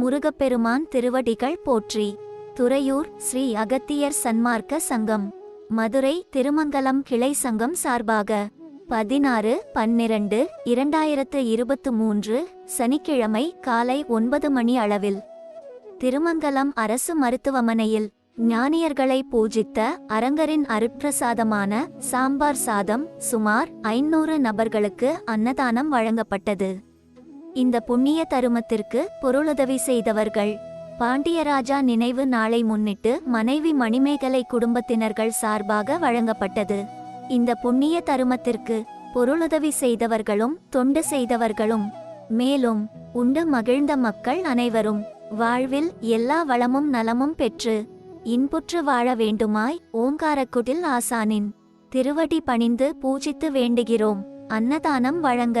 முருகப்பெருமான் திருவடிகள் போற்றி. துறையூர் ஸ்ரீ அகத்தியர் சன்மார்க்க சங்கம். மதுரை திருமங்கலம் கிளை சங்கம் சார்பாக. பதினாறு பன்னிரண்டு இரண்டாயிரத்து இருபத்து மூன்று சனிக்கிழமை காலை ஒன்பது மணி அளவில். திருமங்கலம் அரசு மருத்துவமனையில் ஞானியர்களை பூஜித்த அரங்கரின் அருட்பிரசாதமான சாம்பார் சாதம் சுமார் ஐநூறு நபர்களுக்கு அன்னதானம் வழங்கப்பட்டது. இந்த புண்ணிய தருமத்திற்கு பொருளுதவி செய்தவர்கள். பாண்டியராஜா நினைவு நாளை முன்னிட்டு மனைவி மணிமேகலை குடும்பத்தினர்கள் சார்பாக வழங்கப்பட்டது. இந்த புண்ணிய தருமத்திற்கு பொருளுதவி செய்தவர்களும் தொண்டு செய்தவர்களும் மேலும் உண்டு மகிழ்ந்த மக்கள் அனைவரும் வாழ்வில் எல்லா வளமும் நலமும் பெற்று இன்புற்று வாழ வேண்டுமாய் ஓங்காரக்குடில் ஆசானின் திருவடி பணிந்து பூஜித்து வேண்டுகிறோம். அன்னதானம் வழங்க